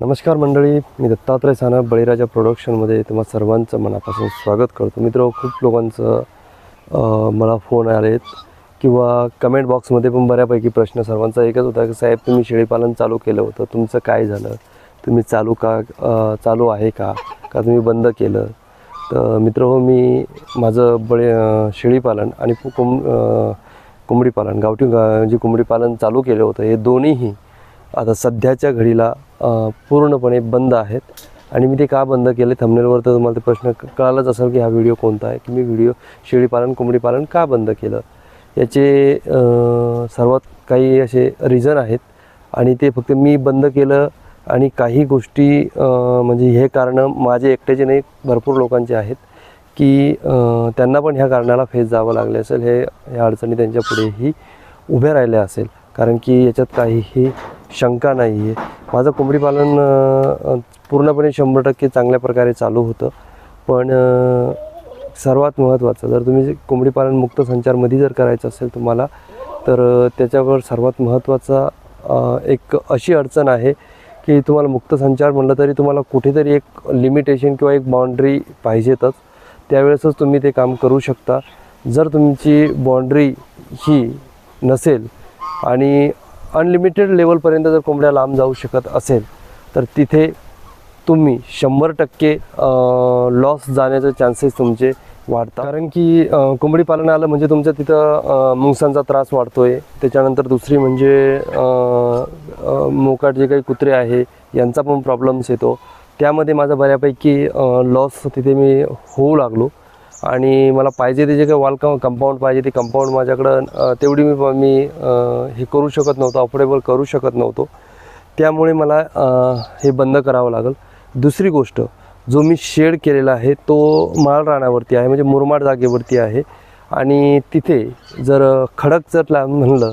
नमस्कार मंडळी मी दत्तात्रय सानप बळीराजा प्रोडक्शनमध्ये तुम्हा सर्वांचं मनापासून स्वागत करतो. मित्र खूप लोकांचं मला फोन आलेत किंवा कमेंट बॉक्समध्ये पण बऱ्यापैकी प्रश्न सर्वांचा एकच होता की साहेब तुम्ही शेळीपालन चालू केलं होतं. तुमचं काय झालं? तुम्ही चालू का चालू आहे का? का तुम्ही बंद केलं? तर मित्र हो मी माझं बळे शेळीपालन आणि कोंब कोंबडीपालन गावठी गा जी कोंबडीपालन चालू केलं होतं हे दोन्हीही आता सध्याच्या घडीला पूर्णपणे बंद आहेत. आणि मी ते का बंद केले थंबनेलवर तर तुम्हाला ते प्रश्न कळालाच असेल की हा व्हिडिओ कोणता आहे की मी व्हिडिओ शेळीपालन कोंबडीपालन का बंद केलं? याचे सर्वात काही असे रिझन आहेत. आणि ते फक्त मी बंद केलं आणि काही गोष्टी म्हणजे हे कारणं माझे एकट्याचे नाही भरपूर लोकांचे आहेत की त्यांना पण ह्या कारणाला फेस जावं लागले असेल हे ह्या अडचणी त्यांच्या पुढेही उभ्या राहिल्या असेल. कारण की याच्यात काहीही शंका नाही आहे माझं कोंबडी पालन पूर्णपणे शंभर टक्के चांगल्या प्रकारे चालू होतं. पण सर्वात महत्त्वाचं जर तुम्ही जे कोंबडी पालन मुक्त संचारमध्ये जर करायचं असेल तुम्हाला तर त्याच्यावर सर्वात महत्त्वाचा एक अशी अडचण आहे की तुम्हाला मुक्त संचार म्हटलं तरी तुम्हाला कुठेतरी एक लिमिटेशन किंवा एक बाउंड्री पाहिजेतच. त्यावेळेसच तुम्ही ते काम करू शकता. जर तुमची बाउंड्री ही नसेल आणि अनलिमिटेड लेवलपर्यंत जर कोंबड्या लांब जाऊ शकत असेल तर तिथे तुम्ही शंभर टक्के लॉस जाण्याचे चान्सेस तुमचे वाढतात. कारण की कोंबडी पालन आलं म्हणजे तुमच्या तिथं मुंगसांचा त्रास वाढतो आहे त्याच्यानंतर दुसरी म्हणजे मोकाट जे काही कुत्रे आहे यांचा पण प्रॉब्लेम्स येतो. त्यामध्ये माझा बऱ्यापैकी लॉस तिथे मी होऊ लागलो. आणि मला पाहिजे ते जे काही वॉल कंपाऊंड पाहिजे ते कंपाऊंड माझ्याकडं तेवढी मी मी हे करू शकत नव्हतो अफोर्डेबल करू शकत नव्हतो. त्यामुळे मला हे बंद करावं लागेल. दुसरी गोष्ट जो मी शेड केलेला आहे तो माळ रानावरती आहे म्हणजे मुरमाड जागेवरती आहे. आणि तिथे जर खडक जर ला म्हणलं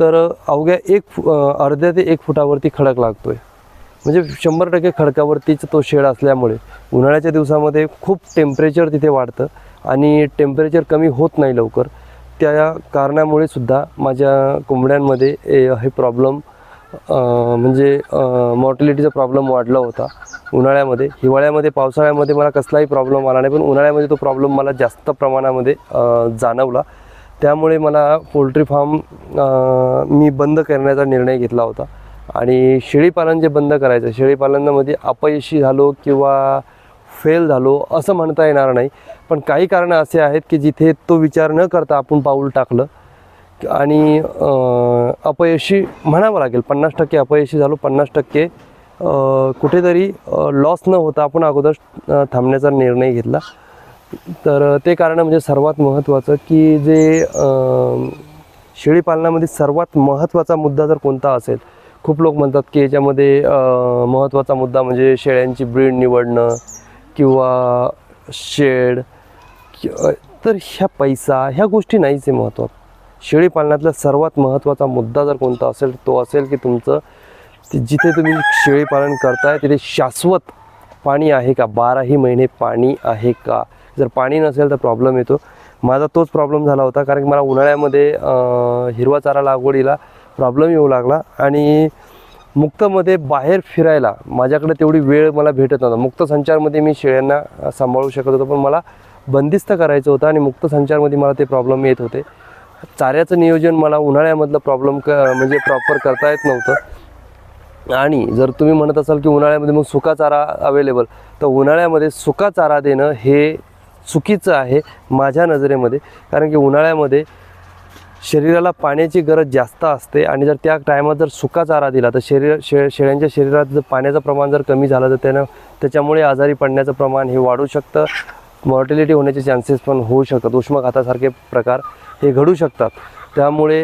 तर अवघ्या एक फु- अर्ध्या ते एक फुटावरती खडक लागतो आहे म्हणजे शंभर टक्के खडकावरतीच तो शेड असल्यामुळे उन्हाळ्याच्या दिवसामध्ये खूप टेम्परेचर तिथे वाढतं आणि टेम्परेचर कमी होत नाही लवकर. त्या कारणामुळे सुद्धा माझ्या कोंबड्यांमध्ये ए, हे प्रॉब्लेम म्हणजे मॉर्टिलिटीचा प्रॉब्लेम वाढला होता उन्हाळ्यामध्ये. हिवाळ्यामध्ये पावसाळ्यामध्ये मला कसलाही प्रॉब्लेम आला नाही पण उन्हाळ्यामध्ये तो प्रॉब्लेम मला जास्त प्रमाणामध्ये जाणवला. त्यामुळे मला पोल्ट्री फार्म मी बंद करण्याचा निर्णय घेतला होता. आणि शेळीपालन जे बंद करायचं शेळीपालनामध्ये अपयशी झालो किंवा फेल झालो असं म्हणता येणार नाही. पण काही कारणं असे आहेत की जिथे तो विचार न करता आपण पाऊल टाकलं आणि अपयशी म्हणावं लागेल. पन्नास टक्के अपयशी झालो पन्नास टक्के कुठेतरी लॉस न होता आपण अगोदर थांबण्याचा निर्णय घेतला. तर ते कारण म्हणजे सर्वात महत्त्वाचं की जे शेळीपालनामध्ये सर्वात महत्त्वाचा मुद्दा जर कोणता असेल खूप लोक म्हणतात की याच्यामध्ये महत्त्वाचा मुद्दा म्हणजे शेळ्यांची ब्रीड निवडणं किंवा शेड कि- तर ह्या पैसा ह्या गोष्टी नाहीच आहे महत्त्व शेळी पालनातला सर्वात महत्त्वाचा मुद्दा जर कोणता असेल तो असेल की तुमचं जिथे तुम्ही शेळीपालन करताय तिथे शाश्वत पाणी आहे का? बाराही महिने पाणी आहे का? जर पाणी नसेल तर प्रॉब्लेम येतो. माझा तोच प्रॉब्लेम झाला होता कारण की मला उन्हाळ्यामध्ये हिरवा चारा लागवडीला प्रॉब्लेम येऊ लागला. आणि मुक्तमध्ये बाहेर फिरायला माझ्याकडे तेवढी वेळ मला भेटत नव्हता. मुक्त संचारमध्ये मी शेळ्यांना सांभाळू शकत होतो पण मला बंदिस्त करायचं होतं आणि मुक्त संचारमध्ये मला ते प्रॉब्लेम येत होते. चाऱ्याचं नियोजन मला उन्हाळ्यामधलं प्रॉब्लेम क म्हणजे प्रॉपर करता येत नव्हतं. आणि जर तुम्ही म्हणत असाल की उन्हाळ्यामध्ये मग सुका चारा अवेलेबल तर उन्हाळ्यामध्ये सुका चारा देणं हे चुकीचं आहे माझ्या नजरेमध्ये. कारण की उन्हाळ्यामध्ये शरीराला पाण्याची गरज जास्त असते आणि जर त्या टायमात जर सुका चारा दिला तर शरीर शे शेळ्यांच्या शरीरात जर पाण्याचं प्रमाण जर कमी झालं तर त्यानं त्याच्यामुळे आजारी पडण्याचं प्रमाण हे वाढू शकतं. मॉर्टिलिटी होण्याचे चान्सेस पण होऊ शकतात. उष्माघातासारखे प्रकार हे घडू शकतात. त्यामुळे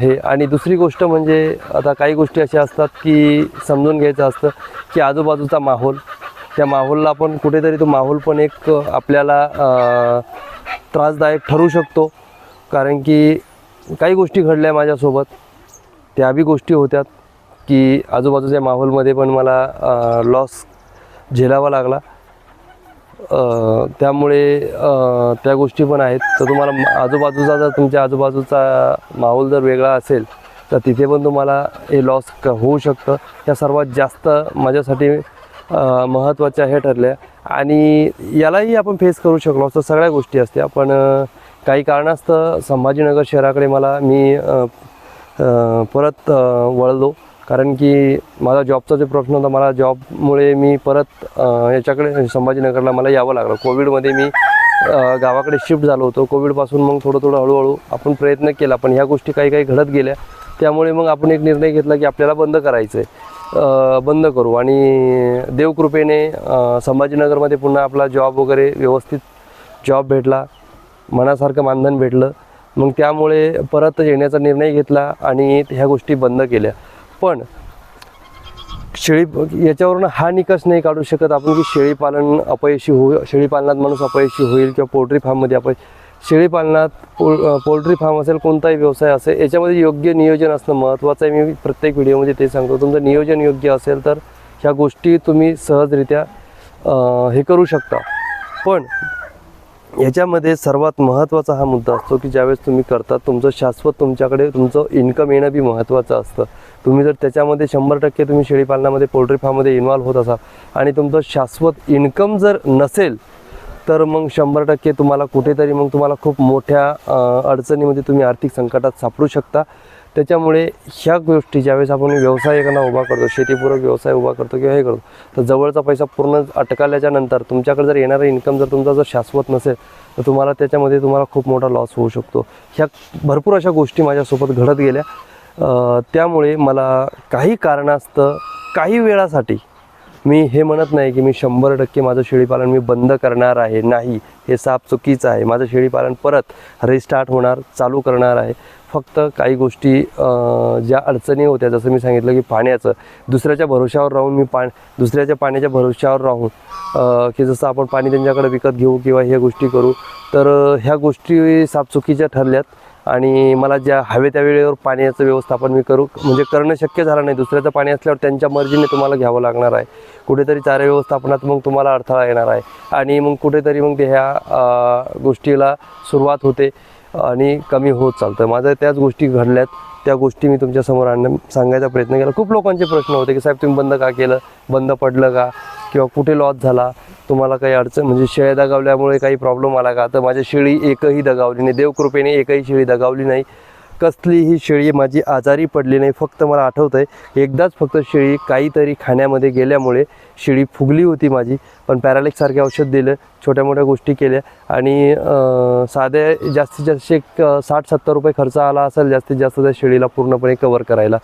हे आणि दुसरी गोष्ट म्हणजे आता काही गोष्टी अशा असतात की समजून घ्यायचं असतं की आजूबाजूचा माहोल. त्या माहोलला पण कुठेतरी तो माहोल पण एक आपल्याला त्रासदायक ठरू शकतो. कारण की काही गोष्टी घडल्या माझ्यासोबत. त्या बी गोष्टी होत्यात की आजूबाजूच्या माहोलमध्ये पण मला लॉस झेलावा लागला. त्यामुळे त्या गोष्टी पण आहेत. तर तुम्हाला आजूबाजूचा जर तुमच्या आजूबाजूचा माहोल जर वेगळा असेल तर तिथे पण तुम्हाला हे लॉस क होऊ शकतं. या सर्वात जास्त माझ्यासाठी महत्त्वाच्या हे ठरल्या. आणि यालाही आपण फेस करू शकलो असं सगळ्या गोष्टी असत्या. पण काही कारणास्तव संभाजीनगर शहराकडे मला मी परत वळलो. कारण की माझा जॉबचा जो प्रश्न होता मला जॉबमुळे मी परत याच्याकडे संभाजीनगरला मला यावं लागलं. कोविडमध्ये मी गावाकडे शिफ्ट झालो होतो. कोविडपासून मग थोडं थोडं हळूहळू आपण प्रयत्न केला पण ह्या गोष्टी काही काही घडत गेल्या. त्यामुळे मग आपण एक निर्णय घेतला की आपल्याला बंद करायचं आहे बंद करू. आणि देवकृपेने संभाजीनगरमध्ये पुन्हा आपला जॉब वगैरे व्यवस्थित जॉब भेटला. मनासारखं मानधन भेटलं. मग त्यामुळे परत येण्याचा निर्णय घेतला आणि ह्या गोष्टी बंद केल्या. पण शेळी याच्यावरून हा निकष नाही काढू शकत आपण की शेळीपालन अपयशी होऊ शेळीपालनात माणूस अपयशी होईल किंवा पोल्ट्री फार्ममध्ये अपय शेळीपालनात पोल पोल्ट्री फार्म असेल कोणताही व्यवसाय असेल याच्यामध्ये योग्य नियोजन असणं महत्त्वाचं आहे. मी प्रत्येक व्हिडिओमध्ये ते सांगतो. तुमचं नियोजन योग्य असेल तर ह्या गोष्टी तुम्ही सहजरित्या हे करू शकता. पण याच्यामध्ये सर्वात महत्त्वाचा हा मुद्दा असतो की ज्यावेळेस तुम्ही करता तुमचं शाश्वत तुमच्याकडे तुमचं इन्कम येणं बी महत्त्वाचं असतं. तुम्ही जर त्याच्यामध्ये शंभर टक्के तुम्ही शेळीपालनामध्ये पोल्ट्री फार्ममध्ये इन्व्हॉल्व्ह होत असाल आणि तुमचं शाश्वत इन्कम जर नसेल तर मग शंभर टक्के तुम्हाला कुठेतरी मग तुम्हाला खूप मोठ्या अडचणीमध्ये तुम्ही आर्थिक संकटात सापडू शकता. त्याच्यामुळे ह्या गोष्टी ज्यावेळेस आपण व्यवसाय एखादा उभा करतो शेतीपूरक व्यवसाय उभा करतो किंवा हे करतो तर जवळचा पैसा पूर्ण अटकाल्याच्या नंतर तुमच्याकडे जर येणारा इन्कम जर तुमचा जर शाश्वत नसेल तर तुम्हाला त्याच्यामध्ये तुम्हाला खूप मोठा लॉस होऊ शकतो. ह्या भरपूर अशा गोष्टी माझ्यासोबत घडत गेल्या. त्यामुळे मला काही कारणास्तव काही वेळासाठी मी हे म्हणत नाही की मी शंभर टक्के माझं शेळीपालन मी बंद करणार आहे. नाही हे साप चुकीचं आहे. माझं शेळीपालन परत रिस्टार्ट होणार चालू करणार आहे. फक्त काही गोष्टी ज्या अडचणी होत्या जसं मी सांगितलं की पाण्याचं दुसऱ्याच्या भरोश्यावर राहून मी पा दुसऱ्याच्या पाण्याच्या भरोश्यावर राहून की जसं आपण पाणी त्यांच्याकडे विकत घेऊ किंवा ह्या गोष्टी करू तर ह्या गोष्टी सापचुकीच्या ठरल्यात. आणि मला ज्या हवे त्या वेळेवर पाण्याचं व्यवस्थापन मी करू. म्हणजे करणं शक्य झालं नाही. दुसऱ्याचं पाणी असल्यावर त्यांच्या मर्जीने तुम्हाला घ्यावं लागणार आहे. कुठेतरी चारा व्यवस्थापनात मग तुम्हाला अडथळा येणार आहे. आणि मग कुठेतरी मग ते ह्या गोष्टीला सुरुवात होते आणि कमी होत चालतं. माझ्या त्याच गोष्टी घडल्यात. त्या गोष्टी मी तुमच्यासमोर आणणं सांगायचा प्रयत्न केला. खूप लोकांचे प्रश्न होते की साहेब तुम्ही बंद का केलं? बंद पडलं का? किंवा कुठे लॉस झाला? तुम्हाला काही अडचण म्हणजे शेळ्या दगावल्यामुळे काही प्रॉब्लेम आला का? तर माझ्या शेळी एकही दगावली नाही. देवकृपेने एकही शेळी दगावली नाही. कसलीही शेळी माझी आजारी पडली नाही. फक्त मला आठवतं आहे एकदाच फक्त शेळी काहीतरी खाण्यामध्ये गेल्यामुळे शेळी फुगली होती माझी. पण पॅरालिकसारखे औषध दिलं छोट्या मोठ्या गोष्टी केल्या आणि साधे जास्तीत जास्त एक साठ सत्तर रुपये खर्च आला असेल जास्तीत जास्त त्या शेळीला पूर्णपणे कवर करायला.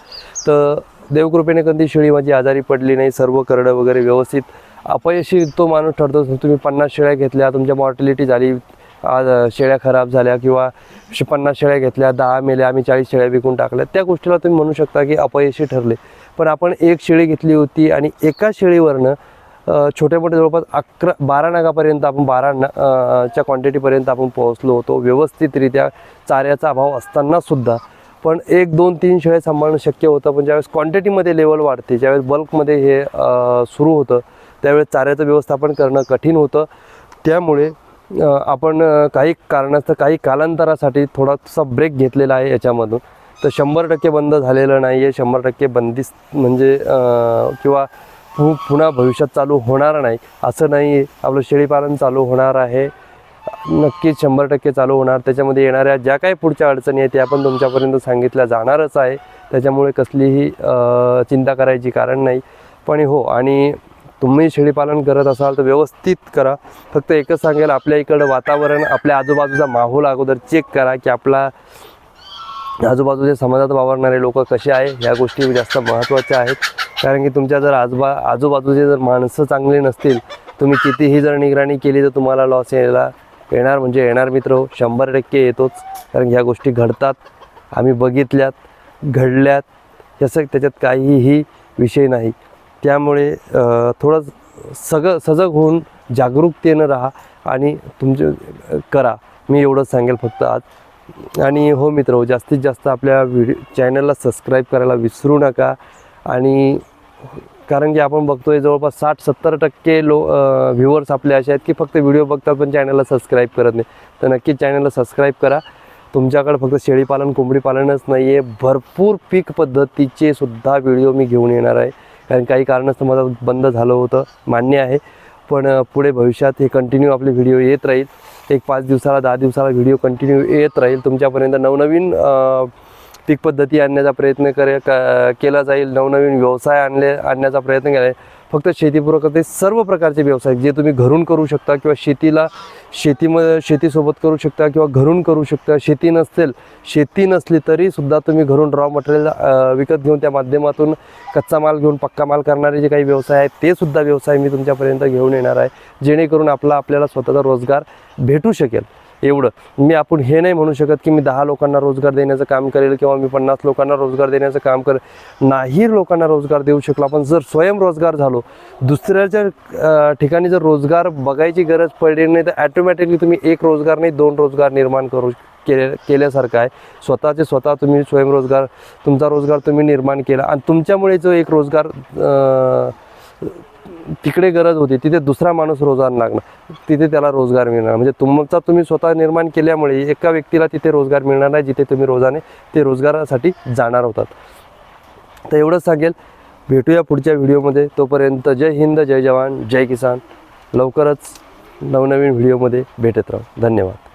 तर देवकृपेने कधी शेळी माझी आजारी पडली नाही सर्व करडं वगैरे व्यवस्थित अपयशी तो माणूस ठरतो. तुम्ही पन्नास शेळ्या घेतल्या तुमच्या मॉर्टिलिटी झाली आज शेळ्या खराब झाल्या किंवा श- पन्नास शेळ्या घेतल्या दहा मेल्या आम्ही चाळीस शेळ्या विकून टाकल्या. त्या गोष्टीला तुम्ही म्हणू शकता की अपयशी ठरले. पण आपण एक शेळी घेतली होती आणि एका शेळीवरनं छोट्या मोठ्या जवळपास अकरा बारा नागापर्यंत आपण बारा ना च्या क्वांटिटीपर्यंत आपण पोहोचलो होतो. व्यवस्थितरित्या चाऱ्याचा अभाव असताना सुद्धा. पण एक दोन तीन शेळ्या सांभाळणं शक्य होतं. पण ज्यावेळेस क्वांटिटीमध्ये लेवल वाढते ज्यावेळेस बल्कमध्ये हे सुरू होतं त्यावेळेस चाऱ्याचं व्यवस्थापन करणं कठीण होतं. त्यामुळे आपण काही कारणास्तव काही कालांतरासाठी थोडासा ब्रेक घेतलेला आहे याच्यामधून. तर शंभर टक्के बंद झालेलं नाही आहे शंभर टक्के बंदिस्त म्हणजे किंवा पु पुन्हा भविष्यात चालू होणार नाही. असं नाही आहे आपलं शेळीपालन चालू होणार आहे. नक्कीच शंभर टक्के चालू होणार. त्याच्यामध्ये येणाऱ्या ज्या काही पुढच्या अडचणी आहेत त्या पण तुमच्यापर्यंत सांगितल्या जाणारच आहे. त्याच्यामुळे कसलीही चिंता करायची कारण नाही. पण हो आणि तुम्ही शेळीपालन करत असाल तर व्यवस्थित करा. फक्त एकच सांगेल आपल्या इकडं वातावरण आपल्या आजूबाजूचा माहोल अगोदर चेक करा की आपला आजूबाजूच्या समाजात वावरणारे लोक कसे आहे ह्या गोष्टी जास्त महत्त्वाच्या आहेत. कारण की तुमच्या जर आजबा आजूबाजूचे जर माणसं चांगली नसतील तुम्ही कितीही जर निगराणी केली तर तुम्हाला लॉस यायला येणार. म्हणजे येणार मित्र हो, शंभर टक्के येतोच. कारण ह्या गोष्टी घडतात. आम्ही बघितल्यात घडल्यात. याचं त्याच्यात काहीही विषय नाही. त्यामुळे थोडं सगळं सजग होऊन जागरूकतेनं राहा आणि तुमचे करा. मी एवढं सांगेल फक्त आज. आणि हो मित्र हो जास्तीत जास्त आपल्या व्हिडिओ चॅनलला सबस्क्राईब करायला विसरू नका. आणि कारण की आपण बघतोय जवळपास साठ सत्तर टक्के लो व्ह्युअर्स आपले असे आहेत की फक्त व्हिडिओ बघतात पण चॅनलला सबस्क्राईब करत नाही. तर नक्की चॅनलला सबस्क्राईब करा. तुमच्याकडे फक्त शेळीपालन कोंबडी पालनच नाही आहे भरपूर पीक पद्धतीचे सुद्धा व्हिडिओ मी घेऊन येणार आहे. कारण काही कारणास्तव माझं बंद झालं होतं मान्य आहे. पण पुढे भविष्यात हे कंटिन्यू आपले व्हिडिओ येत राहील. एक पाच दिवसाला दहा दिवसाला व्हिडिओ कंटिन्यू येत राहील. तुमच्यापर्यंत नवनवीन पीक पद्धती आणण्याचा प्रयत्न करे क- केला जाईल. नवनवीन व्यवसाय आणले आणण्याचा प्रयत्न केला आहे फक्त शेतीपूरक ते सर्व प्रकारचे व्यवसाय जे तुम्ही घरून करू शकता किंवा शेतीला शेतीमध्ये शेतीसोबत करू शकता किंवा घरून करू शकता शेती नसेल शेती नसली तरीसुद्धा तुम्ही घरून रॉ मटेरियल विकत घेऊन त्या माध्यमातून कच्चा माल घेऊन पक्का माल करणारे जे काही व्यवसाय आहेत ते सुद्धा व्यवसाय मी तुमच्यापर्यंत घेऊन येणार आहे जेणेकरून आपला आपल्याला स्वतःचा रोजगार भेटू शकेल. एवढं. मी आपण हे नाही म्हणू शकत की मी दहा लोकांना रोजगार देण्याचं काम करेल किंवा मी पन्नास लोकांना रोजगार देण्याचं काम करेल. नाही लोकांना रोजगार देऊ शकलो आपण. जर स्वयंरोजगार झालो दुसऱ्याच्या ठिकाणी जर रोजगार बघायची गरज पडली नाही तर ॲटोमॅटिकली तुम्ही एक रोजगार नाही दोन रोजगार निर्माण करू केले केल्यासारखं आहे. स्वतःचे स्वतः तुम्ही स्वयंरोजगार तुमचा रोजगार तुम्ही निर्माण केला. आणि तुमच्यामुळे जो एक रोजगार तिकडे गरज होती तिथे दुसरा माणूस रोजगार लागणार तिथे त्याला रोजगार मिळणार. म्हणजे तुमचा तुम्ही स्वतः निर्माण केल्यामुळे एका व्यक्तीला तिथे रोजगार मिळणार नाही जिथे तुम्ही रोजाने ते रोजगारासाठी जाणार होतात. तर एवढंच सांगेल. भेटूया पुढच्या व्हिडिओमध्ये. तोपर्यंत जय हिंद जय जवान जय किसान. लवकरच नवनवीन व्हिडिओमध्ये भेटत राहू. धन्यवाद.